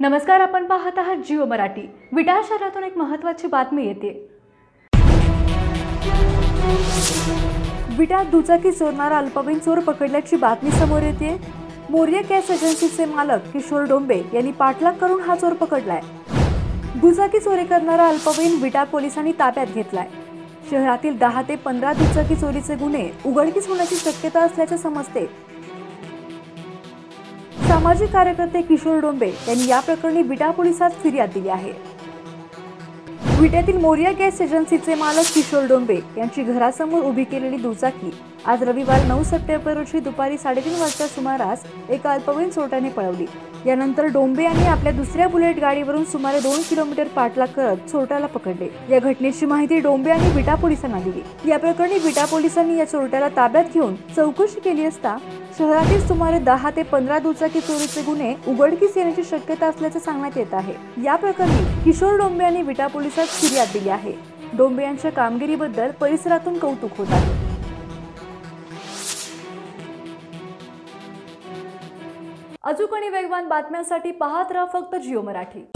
नमस्कार आपण पाहत आहात जिओ मराठी. विटाळ शहरातून एक महत्त्वाची बातमी येते. विटाळ दुचाकी चोरणारा अल्पवयीन चोर पकडल्याची बातमी समोर येते. मोर्या गॅस एजन्सीचे मालक किशोर डोंबे यांनी पाठलाग करून हा चोर पकडलाय. दुचाकी चोरी करणारा अल्पवयीन विटा पोलिसांनी ताब्यात घेतलाय. शहरातील दहा ते पंधरा दुचाकी चोरीचे गुन्हे उघडकीस होण्याची शक्यता असल्याचे समजते. सामाजिक कार्यकर्ते किशोर डोंबे यांनी या प्रकरणी बिटा पोलिसात फिर्याद दिली आहे. विट्यातील मोरिया गॅस एजन्सीचे मालक किशोर डोंबे यांची घरासमोर उभी केलेली दुचाकी आज रविवार नऊ सप्टेंबर रोजी दुपारी साडेतीन वाजता सुमारास एका अल्पवयीन चोरट्याने पळवली. यानंतर डोंबे यांनी आपल्या दुसऱ्या बुलेट गाडीवरून सुमारे दोन किलोमीटर पाठलाग करत चोरट्याला पकडले. या घटनेची माहिती डोंबे यांनी विटा पोलिसांना दिली. या प्रकरणी विटा पोलिसांनी या चोरट्याला ताब्यात घेऊन चौकशी केली असता शहरातील सुमारे दहा ते पंधरा दुचाकी चोरीचे गुन्हे उघडकीस येण्याची शक्यता असल्याचे सांगण्यात येत आहे. या प्रकरणी किशोर डोंबे यांनी विटा पोलिसात फिर्याद दिली आहे. डोंबे यांच्या कामगिरीबद्दल परिसरातून कौतुक होत आहे. अचूक आणि वेगवान बातम्यांसाठी पाहत राहा फक्त जिओ मराठी.